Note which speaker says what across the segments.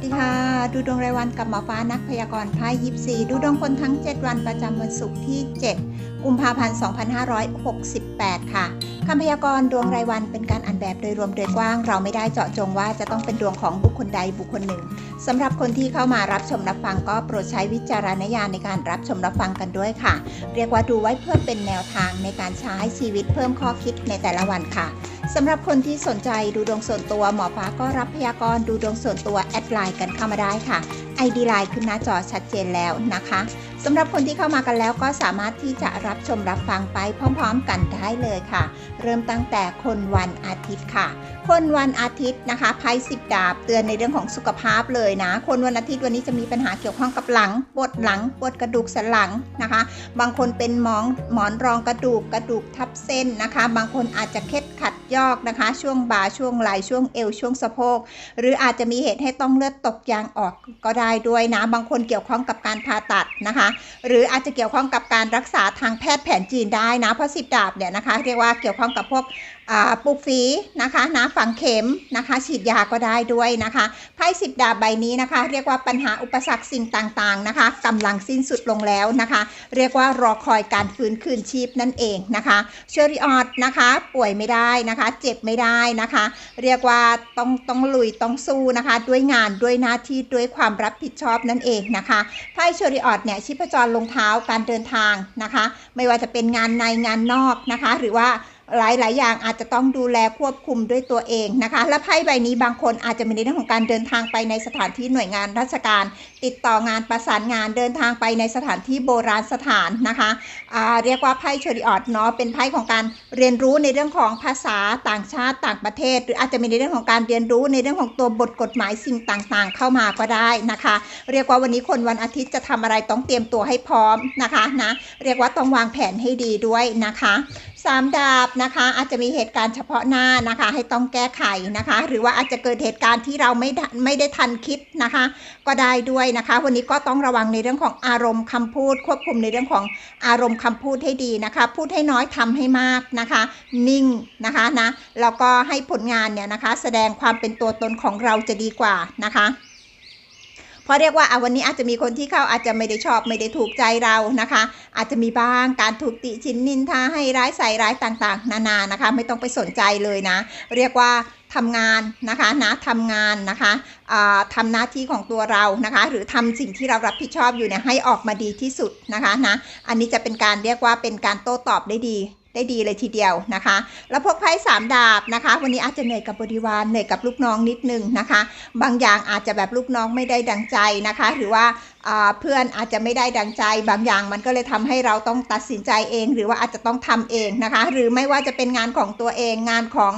Speaker 1: สดีค่ะ ดูดวงรายวันกับหมอฟ้านักพยากรณ์ไพ่ยิปซีดูดวงคนทั้ง 7 วันประจำวันศุกร์ที่ 7 กุมภาพันธ์ 2568 ค่ะคำพยากรณ์ดวงรายวันเป็นการอ่านแบบโดยรวมโดยกว้าง เราไม่ได้เจาะจงว่าจะต้องเป็นดวงของบุคคลใดบุคคลหนึ่งสำหรับคนที่เข้ามารับชมรับฟังก็โปรดใช้วิจารณญาณในการรับชมรับฟังกันด้วยค่ะ เรียกว่าดูไว้เพื่อเป็นแนวทางในการใช้ชีวิตเพิ่มข้อคิดในแต่ละวันค่ะสำหรับคนที่สนใจดูดวงส่วนตัวหมอฟ้าก็รับพยากรณ์ดูดวงส่วนตัวแอดไลน์กันเข้ามาได้ค่ะ ID ไลน์ขึ้นหน้าจอชัดเจนแล้วนะคะ สำหรับคนที่เข้ามากันแล้วก็สามารถที่จะรับชมรับฟังไปพร้อมๆ กันได้เลยค่ะ เริ่มตั้งแต่คนวันอาทิตย์ค่ะ คนวันอาทิตย์นะคะไพ่สิบดาบเตือนในเรื่องของสุขภาพเลยนะ คนวันอาทิตย์วันนี้จะมีปัญหาเกี่ยวข้องกับหลังปวดหลังปวดกระดูกสันหลังนะคะ บางคนเป็นหมองหมอนรองกระดูกกระดูกทับเส้นนะคะ บางคนอาจจะเคล็ดขัดยอกนะคะ ช่วงบ่าช่วงไหล่ช่วงเอวช่วงสะโพก หรืออาจจะมีเหตุให้ต้องเลือดตกยางออกก็ได้ด้วยนะ บางคนเกี่ยวข้องกับการผ่าตัดนะคะ หรืออาจจะเกี่ยวข้องกับการรักษาทางแพทย์แผนจีนได้นะเพราะสิบดาบเนี่ยนะคะ เรียกว่าเกี่ยวข้องกับพวก ปลูกฝีนะคะนะฝังเข็มนะคะ ฉีดยาก็ได้ด้วยนะคะไพ่สิบดาบใบนี้นะคะ เรียกว่าปัญหาอุปสรรคสิ่งต่างๆนะคะกำลังสิ้นสุดลงแล้วนะคะ เรียกว่ารอคอยการฟื้นคืนชีพนั่นเองนะคะเชอริออดนะคะ ป่วยไม่ได้นะคะ เจ็บไม่ได้นะคะ เรียกว่าต้องต้องลุยต้องสู้นะคะ ด้วยงานด้วยหน้าที่ด้วยความรับผิดชอบนั่นเองนะคะไพ่เชอริออดเนี่ยชิพจรลงเท้าการเดินทางนะคะ ไม่ว่าจะเป็นงานในงานนอกนะคะ หรือว่า หลายหลายอย่างอาจจะต้องดูแลควบคุมด้วยตัวเองนะคะ และไพ่ใบนี้บางคนอาจจะมีในเรื่องของการเดินทางไปในสถานที่หน่วยงานราชการ ติดต่องานประสานงานเดินทางไปในสถานที่โบราณสถานนะคะเรียกว่าไพ่เชอริออดเนาะเป็นไพ่ของการเรียนรู้ในเรื่องของภาษาต่างชาติต่างประเทศ หรืออาจจะมีในเรื่องของการเรียนรู้ในเรื่องของตัวบทกฎหมายสิ่งต่าง ๆ เข้ามาก็ได้นะคะ เรียกว่าวันนี้คนวันอาทิตย์จะทำอะไรต้องเตรียมตัวให้พร้อมนะคะนะเรียกว่าต้องวางแผนให้ดีด้วยนะคะ สามดาบนะคะอาจจะมีเหตุการณ์เฉพาะหน้านะคะ ให้ต้องแก้ไขนะคะ หรือว่าอาจจะเกิดเหตุการณ์ที่เราไม่ได้ไม่ได้ทันคิดนะคะ ก็ได้ด้วยนะคะ วันนี้ก็ต้องระวังในเรื่องของอารมณ์คำพูด ควบคุมในเรื่องของอารมณ์คำพูดให้ดีนะคะ พูดให้น้อยทำให้มากนะคะ นิ่งนะคะนะแล้วก็ให้ผลงานเนี่ยนะคะ แสดงความเป็นตัวตนของเราจะดีกว่านะคะ เพราะเรียกว่าอะวันนี้อาจจะมีคนที่เขาอาจจะไม่ได้ชอบไม่ได้ถูกใจเรานะคะ อาจจะมีบ้างการถูกติชินนินทาให้ร้ายใส่ร้ายต่างๆ นานานะคะ ไม่ต้องไปสนใจเลยนะ เรียกว่าทำงานนะคะนะทำงานนะคะอ่าทำหน้าที่ของตัวเรานะคะ หรือทำสิ่งที่เรารับผิดชอบอยู่เนี่ยให้ออกมาดีที่สุดนะคะนะอันนี้จะเป็นการเรียกว่าเป็นการโต้ตอบได้ดี ได้ดีเลยทีเดียวนะคะ แล้วพวกไพ่สามดาบนะคะ วันนี้อาจจะเหนื่อยกับบริวารเหนื่อยกับลูกน้องนิดนึงนะคะ บางอย่างอาจจะแบบลูกน้องไม่ได้ดังใจนะคะ หรือว่าเพื่อนอาจจะไม่ได้ดังใจ บางอย่างมันก็เลยทำให้เราต้องตัดสินใจเอง หรือว่าอาจจะต้องทำเองนะคะ หรือไม่ว่าจะเป็นงานของตัวเองงานของ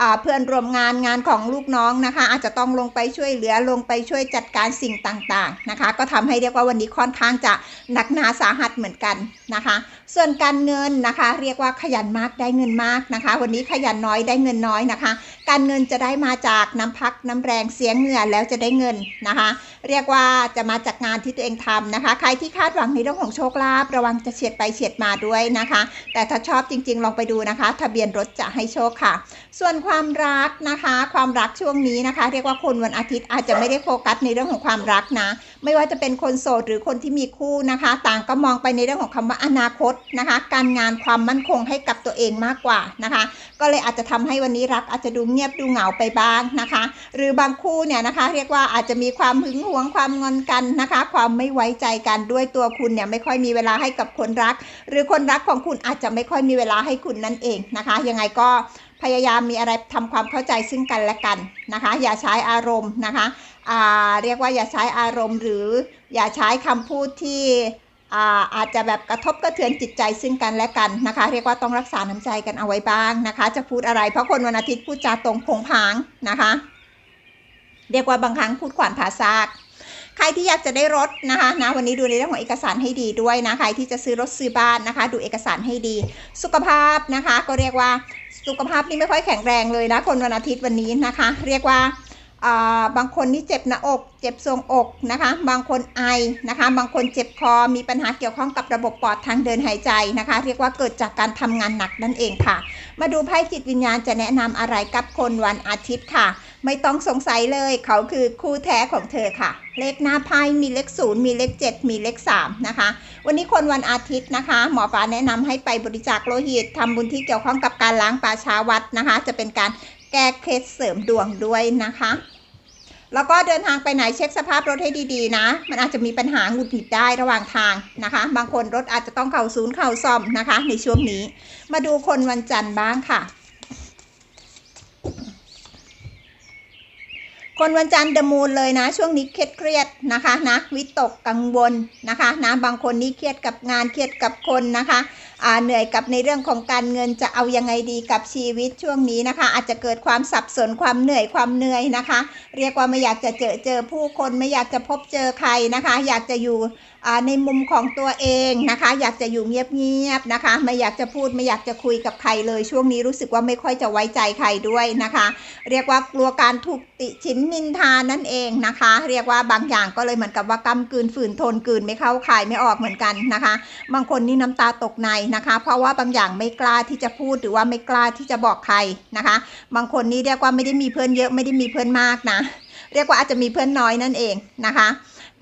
Speaker 1: อเพื่อนรวมงานงานของลูกน้องนะคะ อาจจะต้องลงไปช่วยเหลือลงไปช่วยจัดการสิ่งต่างๆนะคะ ก็ทำให้เรียกว่าวันนี้ค่อนข้างจะหนักหนาสาหัสเหมือนกันนะคะ ส่วนการเงินนะคะ เรียกว่าขยันมากได้เงินมากนะคะ วันนี้ขยันน้อยได้เงินน้อยนะคะ การเงินจะได้มาจากน้ำพักน้ำแรงเสียงเหงื่อแล้วจะได้เงินนะคะ เรียกว่าจะมาจากงานที่ตัวเองทำนะคะ ใครที่คาดหวังในเรื่องของโชคลาภระวังจะเฉียดไปเฉียดมาด้วยนะคะ แต่ถ้าชอบจริงๆ ลองไปดูนะคะ ทะเบียนรถจะให้โชคค่ะ ส่วนความรักนะคะ ความรักช่วงนี้นะคะ เรียกว่าคนวันอาทิตย์อาจจะไม่ได้โฟกัสในเรื่องของความรักนะ ไม่ว่าจะเป็นคนโสดหรือคนที่มีคู่นะคะ ต่างก็มองไปในเรื่องของคำว่าอนาคตนะคะ การงานความมั่นคงให้กับตัวเองมากกว่านะคะ ก็เลยอาจจะทำให้วันนี้รักอาจจะดูเงียบดูเหงาไปบ้างนะคะ หรือบางคู่เนี่ยนะคะ เรียกว่าอาจจะมีความหึงหวงความงอนกันนะคะ ความไม่ไว้ใจกันด้วยตัวคุณเนี่ยไม่ค่อยมีเวลาให้กับคนรัก หรือคนรักของคุณอาจจะไม่ค่อยมีเวลาให้คุณนั่นเองนะคะ ยังไงก็ พยายามมีอะไรทำความเข้าใจซึ่งกันและกันนะคะ อย่าใช้อารมณ์นะคะเรียกว่าอย่าใช้อารมณ์ หรืออย่าใช้คำพูดที่อาอาจจะแบบกระทบกระเทือนจิตใจซึ่งกันและกันนะคะ เรียกว่าต้องรักษาน้ำใจกันเอาไว้บ้างนะคะ จะพูดอะไรเพราะคนวันอาทิตย์พูดจาตรงผงผางนะคะ เรียกว่าบางครั้งพูดขวานผ่าซากใครที่อยากจะได้รถนะคะนะวันนี้ดูในเรื่องของเอกสารให้ดีด้วยนะใครที่จะซื้อรถซื้อบ้านนะคะ ดูเอกสารให้ดี สุขภาพนะคะ ก็เรียกว่า สุขภาพนี่ไม่ค่อยแข็งแรงเลยนะ คนวันอาทิตย์วันนี้นะคะ เรียกว่าอ่า บางคนนี่เจ็บหน้าอก เจ็บทรวงอกนะคะ บางคนไอนะคะ บางคนเจ็บคอ มีปัญหาเกี่ยวข้องกับระบบปอดทางเดินหายใจนะคะ เรียกว่าเกิดจากการทำงานหนักนั่นเองค่ะ มาดูไพ่จิตวิญญาณจะแนะนำอะไรกับคนวันอาทิตย์ค่ะ ไม่ต้องสงสัยเลย เขาคือคู่แท้ของเธอค่ะ เลขหน้าไพ่มีเลขศูนย์มีเลขเจ็ดมีเลขสามนะคะ วันนี้คนวันอาทิตย์นะคะ หมอฟ้าแนะนำให้ไปบริจาคโลหิตทำบุญที่เกี่ยวข้องกับการล้างป่าช้าวัดนะคะ จะเป็นการ แก้เคล็ดเสริมดวงด้วยนะคะ แล้วก็เดินทางไปไหนเช็คสภาพรถให้ดีๆนะ มันอาจจะมีปัญหาหงุดหงิดได้ระหว่างทางนะคะ บางคนรถอาจจะต้องเข่าศูนย์เข่าซ่อมนะคะ ในช่วงนี้ มาดูคนวันจันทร์บ้างค่ะ คนวันจันทร์เดมูลเลยนะ ช่วงนี้เครียดเครียดนะคะนะวิตกกังวลนะคะนะบางคนนี่เครียดกับงานเครียดกับคนนะคะอ่าเหนื่อยกับในเรื่องของการเงินจะเอายังไงดีกับชีวิตช่วงนี้นะคะ อาจจะเกิดความสับสนความเหนื่อยความเหนื่อยนะคะ เรียกว่าไม่อยากจะเจอเจอผู้คนไม่อยากจะพบเจอใครนะคะ อยากจะอยู่ในมุมของตัวเองนะคะ อยากจะอยู่เงียบๆนะคะ ไม่อยากจะพูดไม่อยากจะคุยกับใครเลย ช่วงนี้รู้สึกว่าไม่ค่อยจะไว้ใจใครด้วยนะคะ เรียกว่ากลัวการถูกติชินนินทานั่นเองนะคะ เรียกว่าบางอย่างก็เลยเหมือนกับว่ากำกืนฝืนทนกืนไม่เข้าขายไม่ออกเหมือนกันนะคะ บางคนนี่น้ำตาตกในนะคะ เพราะว่าบางอย่างไม่กล้าที่จะพูดหรือว่าไม่กล้าที่จะบอกใครนะคะ บางคนนี่เรียกว่าไม่ได้มีเพื่อนเยอะไม่ได้มีเพื่อนมากนะ เรียกว่าอาจจะมีเพื่อนน้อยนั่นเองนะคะ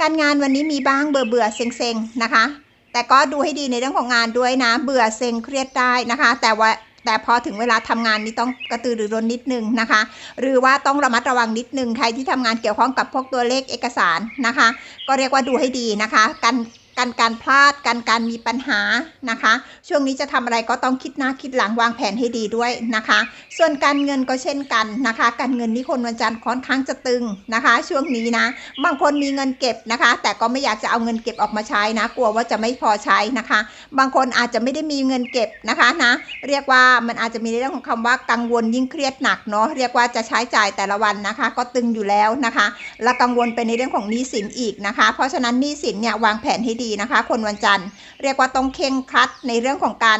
Speaker 1: การงานวันนี้มีบ้างเบื่อเบื่อเซ็งเซ็งๆนะคะ แต่ก็ดูให้ดีในเรื่องของงานด้วยนะ เบื่อเซ็งเครียดได้นะคะ แต่ว่าแต่พอถึงเวลาทำงานนี่ต้องกระตือรือร้นนิดนึงนะคะ หรือว่าต้องระมัดระวังนิดนึงใครที่ทำงานเกี่ยวข้องกับพวกตัวเลขเอกสารนะคะ ก็เรียกว่าดูให้ดีนะคะกัน กันการพลาดกันการมีปัญหานะคะ ช่วงนี้จะทำอะไรก็ต้องคิดหน้าคิดหลังวางแผนให้ดีด้วยนะคะ ส่วนการเงินก็เช่นกันนะคะ การเงินนี่คนวันจันทร์ค่อนข้างจะตึงนะคะ ช่วงนี้นะ บางคนมีเงินเก็บนะคะ แต่ก็ไม่อยากจะเอาเงินเก็บออกมาใช้นะ กลัวว่าจะไม่พอใช้นะคะ บางคนอาจจะไม่ได้มีเงินเก็บนะคะนะ เรียกว่ามันอาจจะมีในเรื่องของคำว่ากังวลยิ่งเครียดหนักเนาะเรียกว่าจะใช้จ่ายแต่ละวันนะคะ ก็ตึงอยู่แล้วนะคะ และกังวลไปในเรื่องของหนี้สินอีกนะคะ เพราะฉะนั้นหนี้สินเนี่ยวางแผนให้ดีนะคะ คนวันจันทร์ เรียกว่าต้องเข่งครัดในเรื่องของการ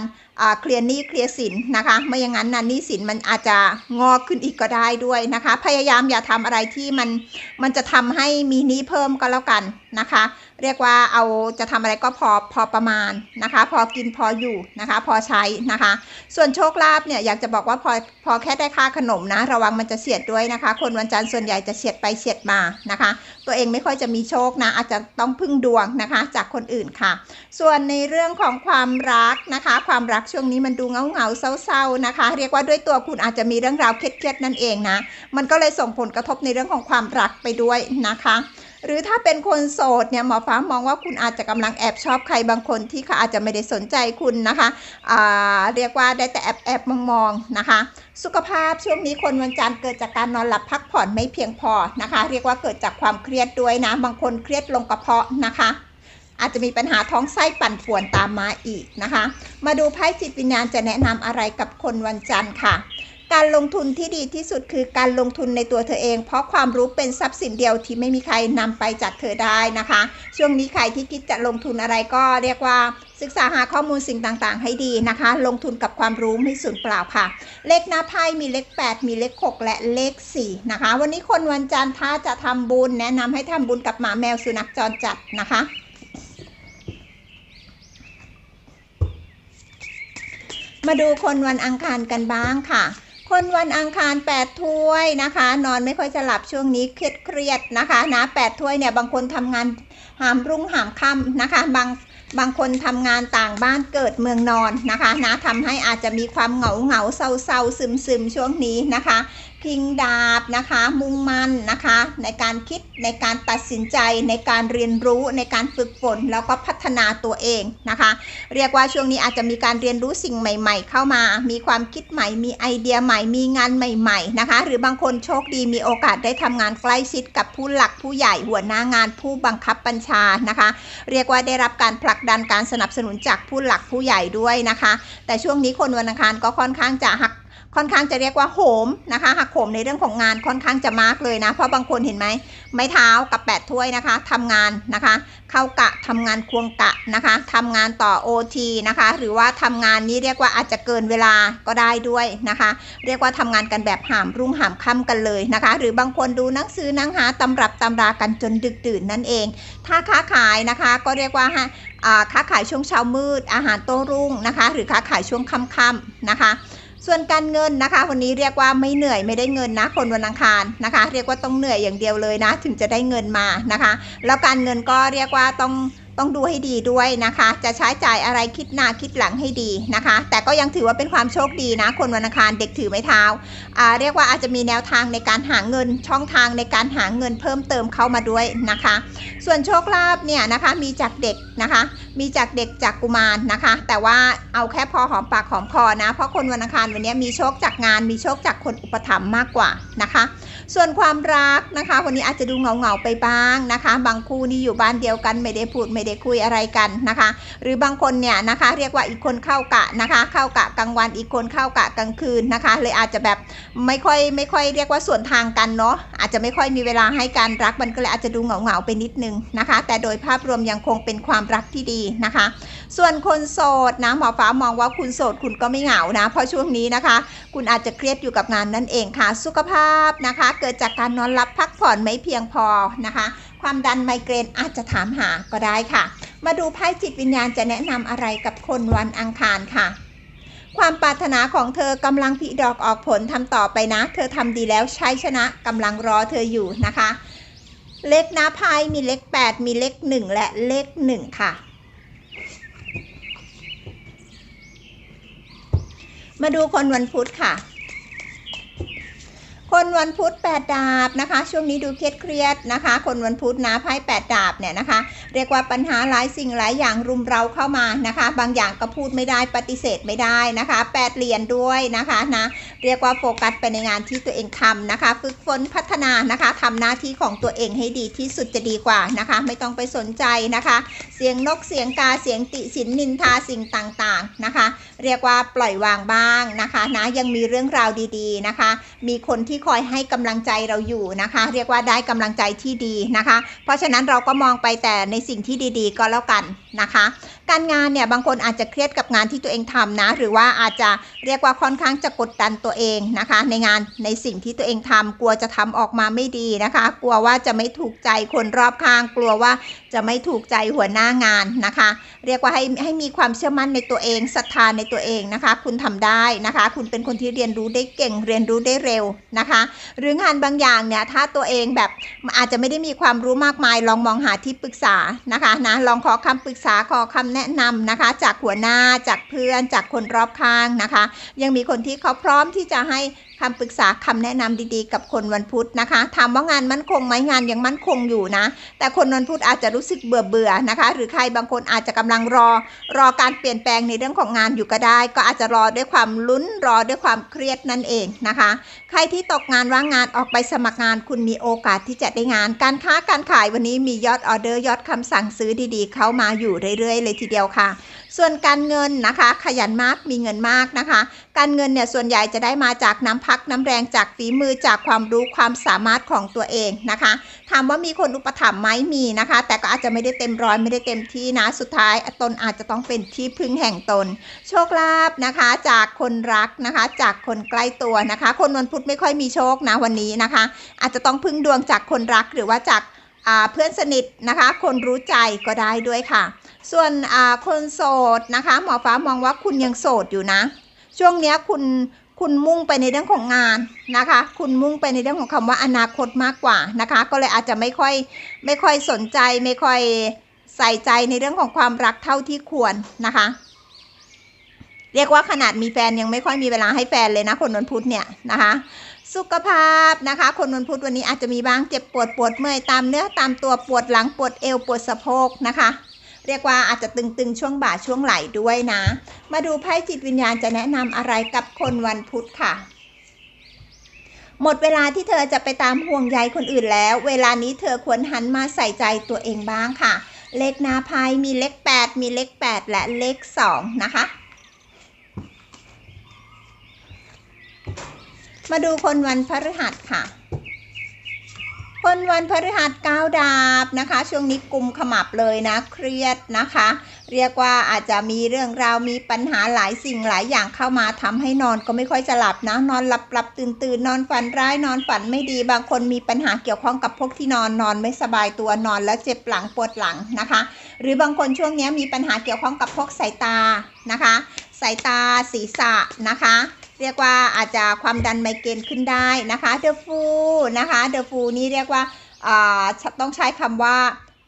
Speaker 1: เคลียร์หนี้เคลียร์สินนะคะ ไม่อย่างนั้นนะหนี้สินมันอาจจะงอกขึ้นอีกก็ได้ด้วยนะคะ พยายามอย่าทำอะไรที่มันมันจะทำให้มีหนี้เพิ่มก็แล้วกันนะคะ เรียกว่าเอาจะทำอะไรก็พอพอประมาณนะคะ พอกินพออยู่นะคะ พอใช้นะคะ ส่วนโชคลาภเนี่ยอยากจะบอกว่าพอพอแค่ได้ค่าขนมนะ ระวังมันจะเฉียดด้วยนะคะ คนวันจันทร์ส่วนใหญ่จะเฉียดไปเฉียดมานะคะ ตัวเองไม่ค่อยจะมีโชคนะ อาจจะต้องพึ่งดวงนะคะ จากคนอื่นค่ะ ส่วนในเรื่องของความรักนะคะ ความรักช่วงนี้มันดูเงาเงาเศร้าๆนะคะ เรียกว่าด้วยตัวคุณอาจจะมีเรื่องราวเครียดๆนั่นเองนะ มันก็เลยส่งผลกระทบในเรื่องของความรักไปด้วยนะคะหรือถ้าเป็นคนโสดเนี่ยหมอฟ้ามองว่าคุณอาจจะกำลังแอบชอบใครบางคนที่เขาอาจจะไม่ได้สนใจคุณนะคะเรียกว่าได้แต่แอบแอบมองมองๆนะคะ สุขภาพช่วงนี้คนวันจันทร์เกิดจากการนอนหลับพักผ่อนไม่เพียงพอนะคะ เรียกว่าเกิดจากความเครียดด้วยนะ บางคนเครียดลงกระเพาะนะคะ อาจจะมีปัญหาท้องไส้ปั่นป่วนตามมาอีกนะคะ มาดูไพ่จิตวิญญาณจะแนะนำอะไรกับคนวันจันทร์ค่ะ การลงทุนที่ดีที่สุดคือการลงทุนในตัวเธอเอง เพราะความรู้เป็นทรัพย์สินเดียวที่ไม่มีใครนำไปจากเธอได้นะคะ ช่วงนี้ใครที่คิดจะลงทุนอะไรก็เรียกว่าศึกษาหาข้อมูลสิ่งต่างๆ ให้ดีนะคะ ลงทุนกับความรู้ไม่สูญเปล่าค่ะ เลขหน้าไพ่มีเลข 8 มีเลข 6 และเลข 4 นะคะ วันนี้คนวันจันทร์ถ้าจะทำบุญแนะนำให้ทำบุญกับหมาแมวสุนัขจรจัดนะคะ มาดูคนวันอังคารกันบ้างค่ะ คนวันอังคาร 8 ถ้วยนะคะ นอนไม่ค่อยจะหลับช่วงนี้เครียดเครียดนะคะนะ8ถ้วยเนี่ยบางคนทำงานหามรุ่งหามค่ำนะคะ บางบางคนทำงานต่างบ้านเกิดเมืองนอนนะคะ นะทำให้อาจจะมีความเหงาเหงาเศร้าเศร้าซึมซึมช่วงนี้นะคะ พิงดาบนะคะ มุ่งมั่นนะคะ ในการคิดในการตัดสินใจในการเรียนรู้ในการฝึกฝนแล้วก็พัฒนาตัวเองนะคะ เรียกว่าช่วงนี้อาจจะมีการเรียนรู้สิ่งใหม่ ๆ เข้ามา มีความคิดใหม่ มีไอเดียใหม่ มีงานใหม่ ๆ นะคะ หรือบางคนโชคดีมีโอกาสได้ทำงานใกล้ชิดกับผู้หลักผู้ใหญ่หัวหน้างานผู้บังคับบัญชานะคะ เรียกว่าได้รับการผลักดันการสนับสนุนจากผู้หลักผู้ใหญ่ด้วยนะคะ แต่ช่วงนี้คนวันอังคารก็ค่อนข้างจะหัก ค่อนข้างจะเรียกว่าโหมนะคะหักโหมในเรื่องของงานค่อนข้างจะมากเลยนะ เพราะบางคนเห็นไหมไม้เท้ากับ8ถ้วยนะคะทำงานนะคะ เข้ากะทำงานควงกะนะคะทำงานต่อ OT นะคะ หรือว่าทำงานนี้เรียกว่าอาจจะเกินเวลาก็ได้ด้วยนะคะ เรียกว่าทำงานกันแบบหามรุ่งหามค่ำกันเลยนะคะ หรือบางคนดูหนังสือนังหาตำรับตำรากันจนดึกดื่นนั่นเอง ถ้าค้าขายนะคะก็เรียกว่าฮะอ่าค้าขายช่วงเช้ามืด อาหารโต้รุ่งนะคะ หรือค้าขายช่วงค่ำๆนะคะ ส่วนการเงินนะคะวันนี้เรียกว่าไม่เหนื่อยไม่ได้เงินนะคนวันอังคารนะคะ เรียกว่าต้องเหนื่อยอย่างเดียวเลยนะ ถึงจะได้เงินมานะคะ แล้วการเงินก็เรียกว่าต้อง ต้องดูให้ดีด้วยนะคะ จะใช้จ่ายอะไรคิดหน้าคิดหลังให้ดีนะคะ แต่ก็ยังถือว่าเป็นความโชคดีนะ คนวันอังคารเด็กถือไม้เท้าาเรียกว่าอาจจะมีแนวทางในการหาเงินช่องทางในการหาเงินเพิ่มเติมเข้ามาด้วยนะคะ ส่วนโชคลาภเนี่ยนะคะมีจากเด็กนะคะ มีจากเด็กจากกุมารนะคะ แต่ว่าเอาแค่พอหอมปากหอมคอนะ เพราะคนวันอังคารวันนี้มีโชคจากงานมีโชคจากคนอุปถัมภ์มากกว่านะคะ ส่วนความรักนะคะ วันนี้อาจจะดูเหงาเหงาๆไปบ้างนะคะ บางคู่นี่อยู่บ้านเดียวกันไม่ได้พูดไม่ได้คุยอะไรกันนะคะ หรือบางคนเนี่ยนะคะเรียกว่าอีกคนเข้ากะนะคะ เข้ากะกลางวันอีกคนเข้ากะกลางคืนนะคะ เลยอาจจะแบบไม่ค่อยไม่ค่อยเรียกว่าส่วนทางกันเนาะอาจจะไม่ค่อยมีเวลาให้การรักมันก็เลยอาจจะดูเหงาเหงาๆไปนิดนึงนะคะ แต่โดยภาพรวมยังคงเป็นความรักที่ดีนะคะ ส่วนคนโสดนะหมอฟ้ามองว่าคุณโสดคุณก็ไม่เหงานะ เพราะช่วงนี้นะคะ คุณอาจจะเครียดอยู่กับงานนั่นเองค่ะ สุขภาพนะคะ เกิดจากการนอนหลับพักผ่อนไม่เพียงพอนะคะ ความดันไมเกรนอาจจะถามหาก็ได้ค่ะ มาดูไพ่จิตวิญญาณจะแนะนำอะไรกับคนวันอังคารค่ะความปรารถนาของเธอกำลังผลิดอกออกผลทำต่อไปนะ เธอทำดีแล้วใช้ชนะกำลังรอเธออยู่นะคะ เลขหน้าไพ่มีเลข 8 มีเลข 1 และเลข 1 ค่ะ มาดูคนวันพุธค่ะ คนวันพุธแปดดาบนะคะ ช่วงนี้ดูเครียดเครียดๆนะคะ คนวันพุธนะไพ่แปดดาบเนี่ยนะคะ เรียกว่าปัญหาหลายสิ่งหลายอย่างรุมเราเข้ามานะคะ บางอย่างก็พูดไม่ได้ปฏิเสธไม่ได้นะคะแปดเหรียญด้วยนะคะนะเรียกว่าโฟกัสไปในงานที่ตัวเองทำนะคะ ฝึกฝนพัฒนานะคะทำหน้าที่ของตัวเองให้ดีที่สุดจะดีกว่านะคะ ไม่ต้องไปสนใจนะคะ เสียงนกเสียงกาเสียงติสินนินทาสิ่งต่างๆนะคะ เรียกว่าปล่อยวางบ้างนะคะนะยังมีเรื่องราวดี ๆนะคะ มีคนที่คอยให้กำลังใจเราอยู่นะคะ เรียกว่าได้กำลังใจที่ดีนะคะ เพราะฉะนั้นเราก็มองไปแต่ในสิ่งที่ดี ๆ ก็แล้วกันนะคะ การงานเนี่ยบางคนอาจจะเครียดกับงานที่ตัวเองทำนะ หรือว่าอาจจะเรียกว่าค่อนข้างจะกดดันตัวเองนะคะ ในงานในสิ่งที่ตัวเองทำกลัวจะทำออกมาไม่ดีนะคะ กลัวว่าจะไม่ถูกใจคนรอบข้าง กลัวว่าจะไม่ถูกใจหัวหน้างานนะคะ เรียกว่าให้ให้มีความเชื่อมั่นในตัวเองศรัทธาในตัวเองนะคะ คุณทำได้นะคะ คุณเป็นคนที่เรียนรู้ได้เก่งเรียนรู้ได้เร็วนะคะ หรืองานบางอย่างเนี่ยถ้าตัวเองแบบอาจจะไม่ได้มีความรู้มากมายลองมองหาที่ปรึกษานะคะนะลองขอคำปรึกษาขอคำแนะนำนะคะ จากหัวหน้าจากเพื่อนจากคนรอบข้างนะคะ ยังมีคนที่เขาพร้อมที่จะให้ คำปรึกษาคำแนะนำดีๆ กับคนวันพุธนะคะถามว่างานมั่นคงไหมงานยังมั่นคงอยู่นะ แต่คนวันพุธอาจจะรู้สึกเบื่อเบื่อๆนะคะ หรือใครบางคนอาจจะกำลังรอ รอการเปลี่ยนแปลงในเรื่องของงานอยู่ก็ได้ ก็อาจจะรอด้วยความลุ้นรอด้วยความเครียดนั่นเองนะคะ ใครที่ตกงานว่างงานออกไปสมัครงานคุณมีโอกาสที่จะได้งาน การค้าการขายวันนี้มียอดออเดอร์ยอดคำสั่งซื้อดีๆ เข้ามาอยู่เรื่อยๆ เลยทีเดียวค่ะ ส่วนการเงินนะคะ ขยันมากมีเงินมากนะคะ การเงินเนี่ยส่วนใหญ่จะได้มาจากน้ำพักน้ำแรงจากฝีมือจากความรู้ความสามารถของตัวเองนะคะถามว่ามีคนอุปถัมภ์ไหมมีนะคะ แต่ก็อาจจะไม่ได้เต็มร้อยไม่ได้เต็มที่นะสุดท้ายตนอาจจะต้องเป็นที่พึ่งแห่งตน โชคลาภนะคะ จากคนรักนะคะ จากคนใกล้ตัวนะคะ คนวันพุธไม่ค่อยมีโชคนะวันนี้นะคะ อาจจะต้องพึ่งดวงจากคนรักหรือว่าจากเพื่อนสนิทนะคะ คนรู้ใจก็ได้ด้วยค่ะ ส่วนคนโสดนะคะ หมอฟ้ามองว่าคุณยังโสดอยู่นะ ช่วงนี้คุณคุณมุ่งไปในเรื่องของงานนะคะ คุณมุ่งไปในเรื่องของคำว่าอนาคตมากกว่านะคะ ก็เลยอาจจะไม่ค่อยไม่ค่อยสนใจไม่ค่อยใส่ใจในเรื่องของความรักเท่าที่ควรนะคะ เรียกว่าขนาดมีแฟนยังไม่ค่อยมีเวลาให้แฟนเลยนะคนวันพุธเนี่ยนะคะ สุขภาพนะคะ คนวันพุธวันนี้อาจจะมีบ้างเจ็บปวดปวดเมื่อยตามเนื้อตามตัวปวดหลังปวดเอวปวดสะโพกนะคะ เรียกว่าอาจจะตึงๆ ช่วงบ่าช่วงไหล่ด้วยนะ มาดูไพ่จิตวิญญาณจะแนะนำอะไรกับคนวันพุธค่ะหมดเวลาที่เธอจะไปตามห่วงใยคนอื่นแล้ว เวลานี้เธอควรหันมาใส่ใจตัวเองบ้างค่ะ เลขหนาไพ่มีเลข 8 มีเลข 8 และเลข 2 นะคะ มาดูคนวันพฤหัสค่ะ นวันพฤหัสก้าวดาบนะคะ ช่วงนี้กลุ่มขมับเลยนะเครียดนะคะ เรียกว่าอาจจะมีเรื่องราวมีปัญหาหลายสิ่งหลายอย่างเข้ามาทำให้นอนก็ไม่ค่อยจะหลับนะนอนหลับหลับตื่นตื่นนอนฝันร้ายนอนฝันไม่ดีบางคนมีปัญหาเกี่ยวข้องกับพวกที่นอนนอนไม่สบายตัวนอนแล้วเจ็บหลังปวดหลังนะคะ หรือบางคนช่วงนี้มีปัญหาเกี่ยวข้องกับพวกสายตานะคะ สายตาศีรษะนะคะ เรียกว่าอาจจะความดันไมเกรนขึ้นได้นะคะเดอะฟูนะคะเดอะฟูนี่เรียกว่าอ่าต้องใช้คำว่า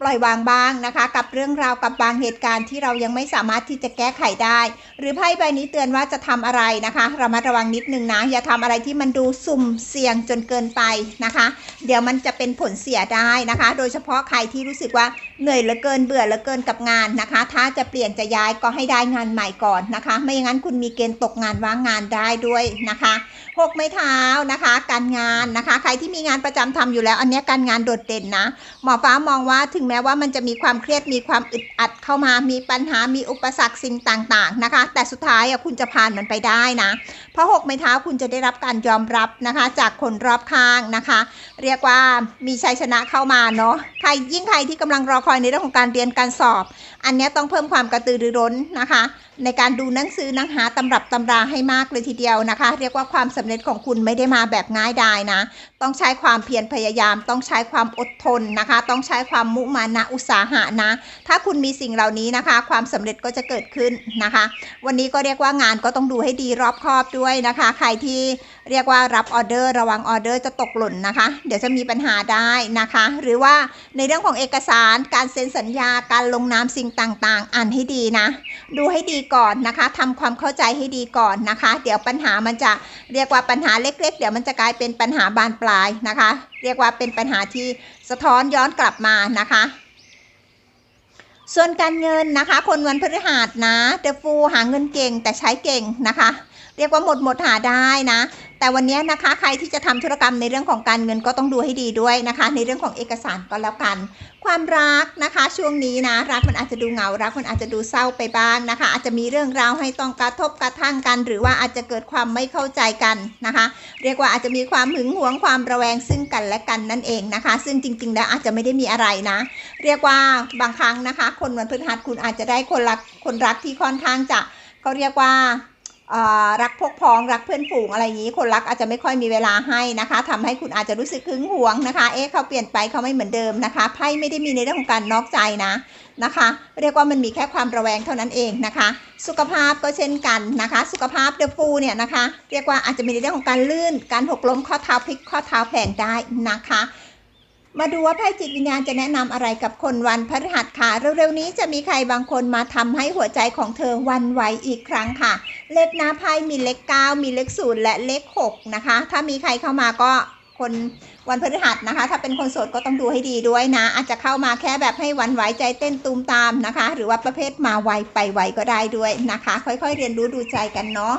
Speaker 1: ปล่อยวางบ้างนะคะ กับเรื่องราวกับบางเหตุการณ์ที่เรายังไม่สามารถที่จะแก้ไขได้ หรือไพ่ใบนี้เตือนว่าจะทำอะไรนะคะระมัดระวังนิดนึงนะอย่าทำอะไรที่มันดูสุ่มเสี่ยงจนเกินไปนะคะ เดี๋ยวมันจะเป็นผลเสียได้นะคะ โดยเฉพาะใครที่รู้สึกว่าเหนื่อยเหลือเกินเบื่อเหลือเกินกับงานนะคะ ถ้าจะเปลี่ยนจะย้ายก็ให้ได้งานใหม่ก่อนนะคะ ไม่อย่างนั้นคุณมีเกณฑ์ตกงานว่างงานได้ด้วยนะคะหกไม้เท้านะคะ การงานนะคะ ใครที่มีงานประจำทำอยู่แล้ว อันนี้การงานโดดเด่นนะหมอฟ้ามองว่าถึงแม้ว่ามันจะมีความเครียดมีความอึดอัดเข้ามา มีปัญหามีอุปสรรคสิ่งต่างๆนะคะ แต่สุดท้ายคุณจะผ่านมันไปได้นะ เพราะหกไม้เท้าคุณจะได้รับการยอมรับนะคะ จากคนรอบข้างนะคะ เรียกว่ามีชัยชนะเข้ามาเนาะใครยิ่งใครที่กำลังรอคอยในเรื่องของการเรียนการสอบอันนี้ต้องเพิ่มความกระตือรือร้นนะคะ ในการดูหนังสือหนังหาตำรับตำราให้มากเลยทีเดียวนะคะ เรียกว่าความสำเร็จของคุณไม่ได้มาแบบง่ายดายนะ ต้องใช้ความเพียรพยายาม ต้องใช้ความอดทนนะคะ ต้องใช้ความมุมานะอุตสาหะนะ ถ้าคุณมีสิ่งเหล่านี้นะคะ ความสำเร็จก็จะเกิดขึ้นนะคะ วันนี้ก็เรียกว่างานก็ต้องดูให้ดีรอบคอบด้วยนะคะ ใครที่เรียกว่ารับออเดอร์ระวังออเดอร์จะตกหล่นนะคะ เดี๋ยวจะมีปัญหาได้นะคะ หรือว่าในเรื่องของเอกสารการเซ็นสัญญาการลงนามสิ่งต่างๆ อ่านให้ดีนะ ดูให้ดีก่อนนะคะทำความเข้าใจให้ดีก่อนนะคะ เดี๋ยวปัญหามันจะเรียกว่าปัญหาเล็ก ๆ เดี๋ยวมันจะกลายเป็นปัญหาบานปลายนะคะ เรียกว่าเป็นปัญหาที่สะท้อนย้อนกลับมานะคะส่วนการเงินนะคะ คนวันพฤหัสนะเดฟูหาเงินเก่งแต่ใช้เก่งนะคะ เรียกว่าหมดหมดหาได้นะ แต่วันนี้นะคะใครที่จะทำธุรกรรมในเรื่องของการเงินก็ต้องดูให้ดีด้วยนะคะ ในเรื่องของเอกสารก็แล้วกัน ความรักนะคะช่วงนี้นะ รักมันอาจจะดูเหงา รักมันอาจจะดูเศร้าไปบ้างนะคะ อาจจะมีเรื่องราวให้ต้องกระทบกระทั่งกัน หรือว่าอาจจะเกิดความไม่เข้าใจกันนะคะ เรียกว่าอาจจะมีความหึงหวงความระแวงซึ่งกันและกันนั่นเองนะคะ ซึ่งจริง ๆ แล้วอาจจะไม่ได้มีอะไรนะ เรียกว่าบางครั้งนะคะ คนวันพฤหัสคุณอาจจะได้คนรักคนรักที่ค่อนข้างจะเขาเรียกว่า รักพกพ้องรักเพื่อนฝูงอะไรอย่างนี้ คนรักอาจจะไม่ค่อยมีเวลาให้นะคะทำให้คุณอาจจะรู้สึกหึงหวงนะคะ เอ๊ะเขาเปลี่ยนไปเขาไม่เหมือนเดิมนะคะไพ่ไม่ได้มีในเรื่องของการนอกใจนะนะคะ เรียกว่ามันมีแค่ความระแวงเท่านั้นเองนะคะ สุขภาพก็เช่นกันนะคะ สุขภาพเดฟูเนี่ยนะคะ เรียกว่าอาจจะมีในเรื่องของการลื่น การหกล้มข้อเท้าพลิกข้อเท้าแผลงได้นะคะมาดูว่าไพ่จิตวิญญาณจะแนะนำอะไรกับคนวันพฤหัสค่ะ เร็วๆนี้จะมีใครบางคนมาทำให้หัวใจของเธอวันไหวอีกครั้งค่ะ เลขหน้าไพ่มีเลข9มีเลข0และเลข6นะคะ ถ้ามีใครเข้ามาก็คนวันพฤหัสนะคะ ถ้าเป็นคนโสดก็ต้องดูให้ดีด้วยนะ อาจจะเข้ามาแค่แบบให้หวันไหวใจเต้นตูมตามนะคะ หรือว่าประเภทมาไวไปไวก็ได้ด้วยนะคะ ค่อยๆ เรียนรู้ดูใจกันเนาะ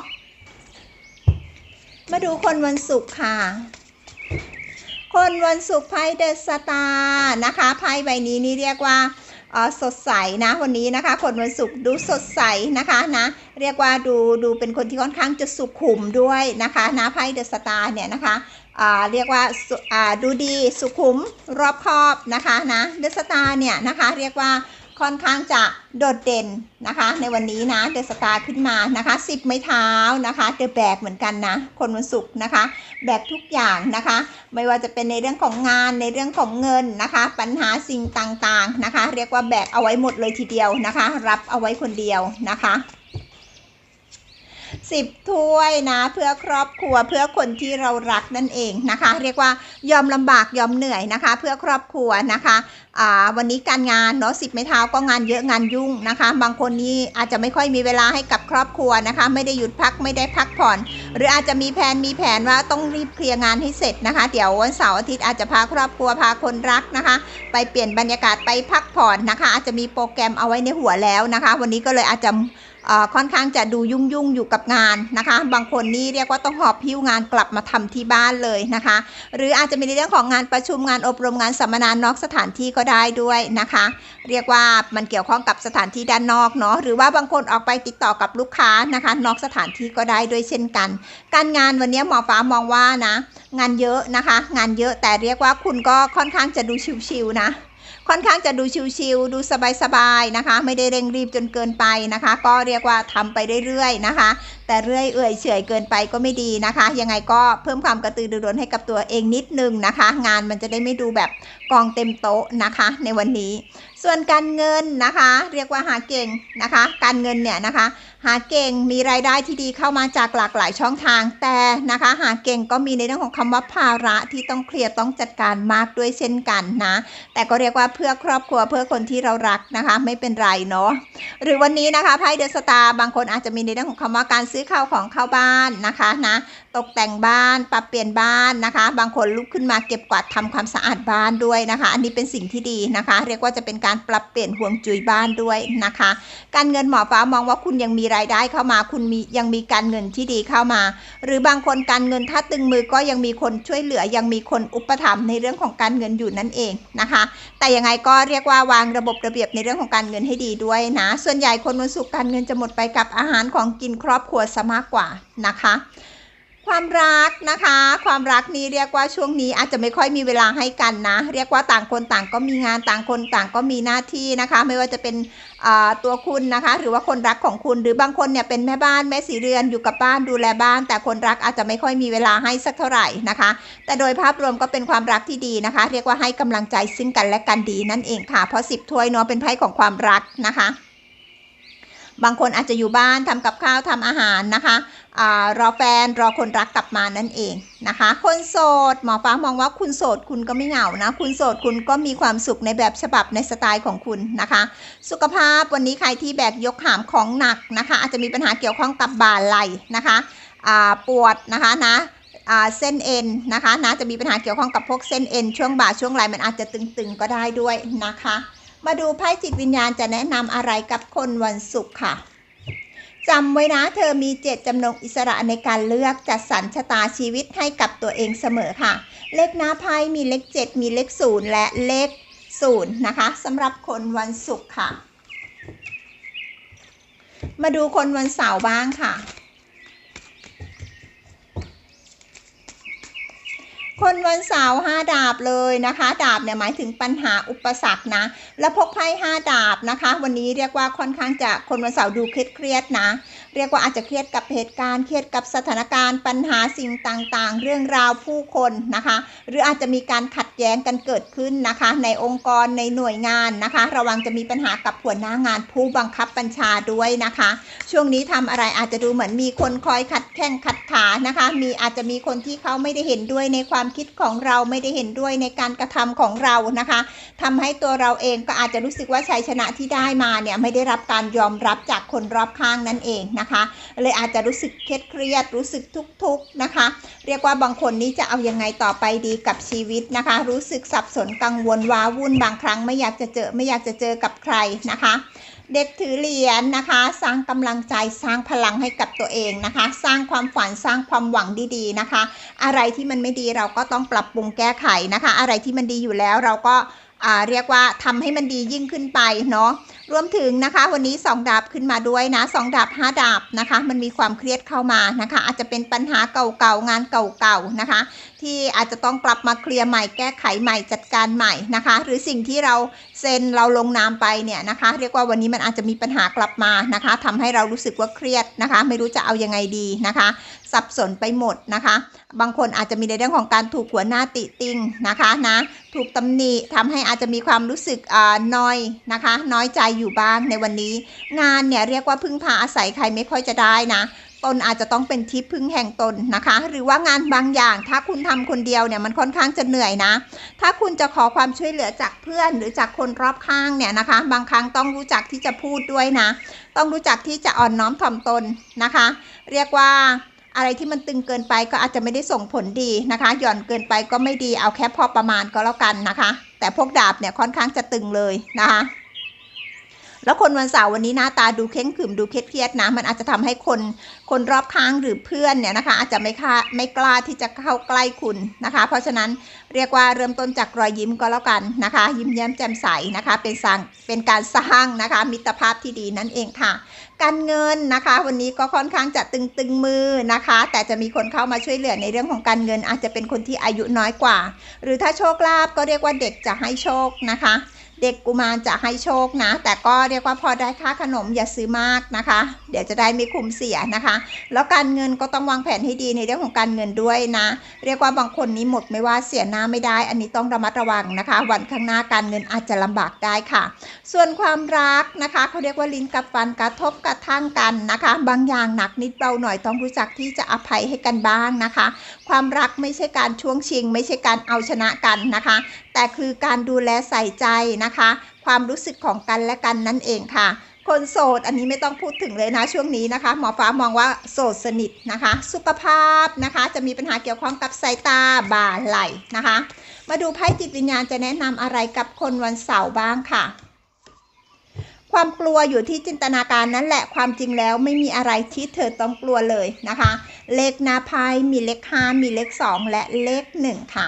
Speaker 1: มาดูคนวันศุกร์ค่ะ คนวันศุกร์ไพ่เดอะสตาร์นะคะไพ่ใบนี้นี่เรียกว่า สดใสนะวันนี้นะคะ คนวันศุกร์ดูสดใสนะคะนะ เรียกว่าดูดูเป็นคนที่ค่อนข้างจะสุขุมด้วยนะคะนะไพ่เดอะสตาร์เนี่ยนะคะเรียกว่าาดูดีสุขุมรอบคอบนะคะนะเดอะสตาร์เนี่ยนะคะ เรียกว่า ค่อนข้างจะโดดเด่นนะคะ ในวันนี้นะเดอะสตาร์ขึ้นมานะคะสิบไม้เท้านะคะเดอะแบกเหมือนกันนะ คนวันศุกร์นะคะ แบกทุกอย่างนะคะ ไม่ว่าจะเป็นในเรื่องของงานในเรื่องของเงินนะคะ ปัญหาสิ่งต่างๆนะคะ เรียกว่าแบกเอาไว้หมดเลยทีเดียวนะคะ รับเอาไว้คนเดียวนะคะ สิบถ้วยนะ เพื่อครอบครัวเพื่อคนที่เรารักนั่นเองนะคะ เรียกว่ายอมลำบากยอมเหนื่อยนะคะ เพื่อครอบครัวนะคะวันนี้การงานเนาะสิบไม้เท้าก็งานเยอะงานยุ่งนะคะ บางคนนี่อาจจะไม่ค่อยมีเวลาให้กับครอบครัวนะคะ ไม่ได้หยุดพักไม่ได้พักผ่อน หรืออาจจะมีแผนมีแผนว่าต้องรีบเคลียร์งานให้เสร็จนะคะ เดี๋ยววันเสาร์อาทิตย์อาจจะพาครอบครัวพาคนรักนะคะ ไปเปลี่ยนบรรยากาศไปพักผ่อนนะคะ อาจจะมีโปรแกรมเอาไว้ในหัวแล้วนะคะ วันนี้ก็เลยอาจจะ ค่อนข้างจะดูยุ่งยุ่งอยู่กับงานนะคะ บางคนนี่เรียกว่าต้องหอบพิ้วงานกลับมาทำที่บ้านเลยนะคะ หรืออาจจะมีในเรื่องของงานประชุมงานอบรมงานสัมมนานอกสถานที่ก็ได้ด้วยนะคะ เรียกว่ามันเกี่ยวข้องกับสถานที่ด้านนอกเนาะหรือว่าบางคนออกไปติดต่อกับลูกค้านะคะ นอกสถานที่ก็ได้ด้วยเช่นกัน การงานวันนี้หมอฟ้ามองว่านะ งานเยอะนะคะ งานเยอะแต่เรียกว่าคุณก็ค่อนข้างจะดูชิวๆนะ ค่อนข้างจะดูชิวๆดูสบายๆนะคะ ไม่ได้เร่งรีบจนเกินไปนะคะ ก็เรียกว่าทำไปเรื่อยๆนะคะ แต่เรื่อยเอื่อยเฉยเกินไปก็ไม่ดีนะคะ ยังไงก็เพิ่มความกระตือรือร้นให้กับตัวเองนิดนึงนะคะ งานมันจะได้ไม่ดูแบบกองเต็มโต๊ะนะคะ ในวันนี้ ส่วนการเงินนะคะ เรียกว่าหาเก่งนะคะ การเงินเนี่ยนะคะ หาเก่งมีรายได้ที่ดีเข้ามาจากหลากหลายช่องทาง แต่นะคะ หาเก่งก็มีในเรื่องของคำว่าภาระที่ต้องเคลียร์ต้องจัดการมากด้วยเช่นกันนะ แต่ก็เรียกว่าเพื่อครอบครัวเพื่อคนที่เรารักนะคะ ไม่เป็นไรเนาะหรือวันนี้นะคะไพ่เดอะสตาร์บางคนอาจจะมีในเรื่องของคำว่าการซื้อข้าวของเข้าบ้านนะคะนะตกแต่งบ้านปรับเปลี่ยนบ้านนะคะ บางคนลุกขึ้นมาเก็บกวาดทำความสะอาดบ้านด้วยนะคะ อันนี้เป็นสิ่งที่ดีนะคะ เรียกว่าจะเป็นการปรับเปลี่ยนห่วงจุ้ยบ้านด้วยนะคะ การเงินหมอฟ้ามองว่าคุณยังมีรายได้เข้ามา คุณมียังมีการเงินที่ดีเข้ามา หรือบางคนการเงินถ้าตึงมือก็ยังมีคนช่วยเหลือยังมีคนอุปถัมภ์ในเรื่องของการเงินอยู่นั่นเองนะคะ แต่ยังไงก็เรียกว่าวางระบบระเบียบในเรื่องของการเงินให้ดีด้วยนะ ส่วนใหญ่คนวันศุกร์การเงินจะหมดไปกับอาหารของกินครอบครัวซะมากกว่านะคะความรักนะคะ ความรักนี้เรียกว่าช่วงนี้อาจจะไม่ค่อยมีเวลาให้กันนะ เรียกว่าต่างคนต่างก็มีงานต่างคนต่างก็มีหน้าที่นะคะ ไม่ว่าจะเป็น ตัวคุณนะคะ หรือว่าคนรักของคุณหรือบางคนเนี่ยเป็นแม่บ้านแม่สีเรือนอยู่กับบ้านดูแลบ้าน แต่คนรักอาจจะไม่ค่อยมีเวลาให้สักเท่าไหร่นะคะ แต่โดยภาพรวมก็เป็นความรักที่ดีนะคะ เรียกว่าให้กำลังใจซึ่งกันและกันดีนั่นเองค่ะเพราะสิบถ้วยเนาะเป็นไพ่ของความรักนะคะ บางคนอาจจะอยู่บ้านทำกับข้าวทำอาหารนะคะ รอแฟนรอคนรักกลับมานั่นเองนะคะ คนโสดหมอฟ้ามองว่าคุณโสดคุณก็ไม่เหงานะ คุณโสดคุณก็มีความสุขในแบบฉบับในสไตล์ของคุณนะคะ สุขภาพวันนี้ใครที่แบกยกหามของหนักนะคะ อาจจะมีปัญหาเกี่ยวข้องกับบ่าไหล่นะคะปวดนะคะนะเส้นเอ็นนะคะนะจะมีปัญหาเกี่ยวข้องกับพวกเส้นเอ็นช่วงบ่าช่วงไหล่มันอาจจะตึงๆก็ได้ด้วยนะคะ มาดูไพ่จิตวิญญาณจะแนะนำอะไรกับคนวันศุกร์ค่ะ จำไว้นะเธอมีเจตจำนงอิสระในการเลือกจัดสรรชะตาชีวิตให้กับตัวเองเสมอค่ะ เลขหน้าไพ่มีเลข 7 มีเลข 0 และเลข 0 นะคะสำหรับคนวันศุกร์ค่ะ มาดูคนวันเสาร์บ้างค่ะ คนวันเสาร์ห้าดาบเลยนะคะ ดาบเนี่ยหมายถึงปัญหาอุปสรรคนะ แล้วพกไพ่ห้าดาบนะคะ วันนี้เรียกว่าค่อนข้างจะคนวันเสาร์ดูเครียดๆนะ เรียกว่าอาจจะเครียดกับเหตุการณ์ เครียดกับสถานการณ์ปัญหาสิ่งต่างๆ เรื่องราวผู้คนนะคะ หรืออาจจะมีการขัดแย้งกันเกิดขึ้นนะคะ ในองค์กรในหน่วยงานนะคะ ระวังจะมีปัญหากับหัวหน้างานผู้บังคับบัญชาด้วยนะคะ ช่วงนี้ทำอะไรอาจจะดูเหมือนมีคนคอยขัดแข้งขัดขานะคะ มีอาจจะมีคนที่เขาไม่ได้เห็นด้วยในความคิดของเราไม่ได้เห็นด้วยในการกระทำของเรานะคะทำให้ตัวเราเองก็อาจจะรู้สึกว่าชัยชนะที่ได้มาเนี่ยไม่ได้รับการยอมรับจากคนรอบข้างนั่นเองนะคะ เลยอาจจะรู้สึกเครียดเครียดรู้สึกทุกข์ๆนะคะ เรียกว่าบางคนนี้จะเอายังไงต่อไปดีกับชีวิตนะคะ รู้สึกสับสนกังวลว้าวุ่นบางครั้งไม่อยากจะเจอไม่อยากจะเจอกับใครนะคะเด็กถือเหรียญนะคะ สร้างกำลังใจสร้างพลังให้กับตัวเองนะคะ สร้างความฝันสร้างความหวังดีๆนะคะ อะไรที่มันไม่ดีเราก็ต้องปรับปรุงแก้ไขนะคะ อะไรที่มันดีอยู่แล้วเราก็เรียกว่าทำให้มันดียิ่งขึ้นไปเนาะ รวมถึงนะคะวันนี้ 2 ดาบขึ้นมาด้วยนะ 2 ดาบ 5 ดาบนะคะ มันมีความเครียดเข้ามานะคะ อาจจะเป็นปัญหาเก่าๆงานเก่าๆนะคะ ที่อาจจะต้องกลับมาเคลียร์ใหม่แก้ไขใหม่จัดการใหม่นะคะ หรือสิ่งที่เราเซ็นเราลงนามไปเนี่ยนะคะ เรียกว่าวันนี้มันอาจจะมีปัญหากลับมานะคะทำให้เรารู้สึกว่าเครียดนะคะ ไม่รู้จะเอายังไงดีนะคะ สับสนไปหมดนะคะ บางคนอาจจะมีในเรื่องของการถูกหัวหน้าติติงนะคะนะถูกตำหนิทำให้อาจจะมีความรู้สึกอ่าน้อยนะคะ น้อยใจอยู่บ้างในวันนี้ งานเนี่ยเรียกว่าพึ่งพาอาศัยใครไม่ค่อยจะได้นะตนอาจจะต้องเป็นที่พึ่งแห่งตนนะคะ หรือว่างานบางอย่าง ถ้าคุณทำคนเดียวเนี่ยมันค่อนข้างจะเหนื่อยนะ ถ้าคุณจะขอความช่วยเหลือจากเพื่อนหรือจากคนรอบข้างเนี่ยนะคะ บางครั้งต้องรู้จักที่จะพูดด้วยนะ ต้องรู้จักที่จะอ่อนน้อมถ่อมตนนะคะ เรียกว่าอะไรที่มันตึงเกินไปก็อาจจะไม่ได้ส่งผลดีนะคะ หย่อนเกินไปก็ไม่ดีเอาแค่พอประมาณก็แล้วกันนะคะ แต่พวกดาบเนี่ยค่อนข้างจะตึงเลยนะคะ แล้วคนวันเสาร์วันนี้หน้าตาดูเข่งขึมดูเครียดๆนะ มันอาจจะทำให้คนคนรอบข้างหรือเพื่อนเนี่ยนะคะ อาจจะไม่ค่าไม่กล้าที่จะเข้าใกล้คุณนะคะ เพราะฉะนั้นเรียกว่าเริ่มต้นจากรอยยิ้มก็แล้วกันนะคะ ยิ้มแย้มแจ่มใสนะคะ เป็นสร้างเป็นการสร้างนะคะ มิตรภาพที่ดีนั่นเองค่ะ การเงินนะคะ วันนี้ก็ค่อนข้างจะตึงตึงมือนะคะ แต่จะมีคนเข้ามาช่วยเหลือในเรื่องของการเงิน อาจจะเป็นคนที่อายุน้อยกว่า หรือถ้าโชคลาภก็เรียกว่าเด็กจะให้โชคนะคะ เด็กกุมารจะให้โชคนะ แต่ก็เรียกว่าพอได้ค่าขนมอย่าซื้อมากนะคะ เดี๋ยวจะได้ไม่คุ้มเสียนะคะ แล้วการเงินก็ต้องวางแผนให้ดีในเรื่องของการเงินด้วยนะ เรียกว่าบางคนนี้หมดไม่ว่าเสียหน้าไม่ได้ อันนี้ต้องระมัดระวังนะคะ วันข้างหน้าการเงินอาจจะลำบากได้ค่ะ ส่วนความรักนะคะเขาเรียกว่าลิ้นกับฟันกระทบกระทั่งกันนะคะ บางอย่างหนักนิดเบาหน่อยต้องรู้จักที่จะอภัยให้กันบ้างนะคะ ความรักไม่ใช่การช่วงชิง ไม่ใช่การเอาชนะกันนะคะ แต่คือการดูแลใส่ใจนะคะ ความรู้สึกของกันและกันนั่นเองค่ะ คนโสดอันนี้ไม่ต้องพูดถึงเลยนะช่วงนี้นะคะ หมอฟ้ามองว่าโสดสนิทนะคะ สุขภาพนะคะ จะมีปัญหาเกี่ยวข้องกับสายตาบ่าไหล่นะคะ มาดูไพ่จิตวิญญาณจะแนะนำอะไรกับคนวันเสาร์บ้างค่ะความกลัวอยู่ที่จินตนาการนั่นแหละความจริงแล้วไม่มีอะไรที่เธอต้องกลัวเลยนะคะ เลขหน้าไพ่มีเลข5มีเลข 2 และเลข 1 ค่ะ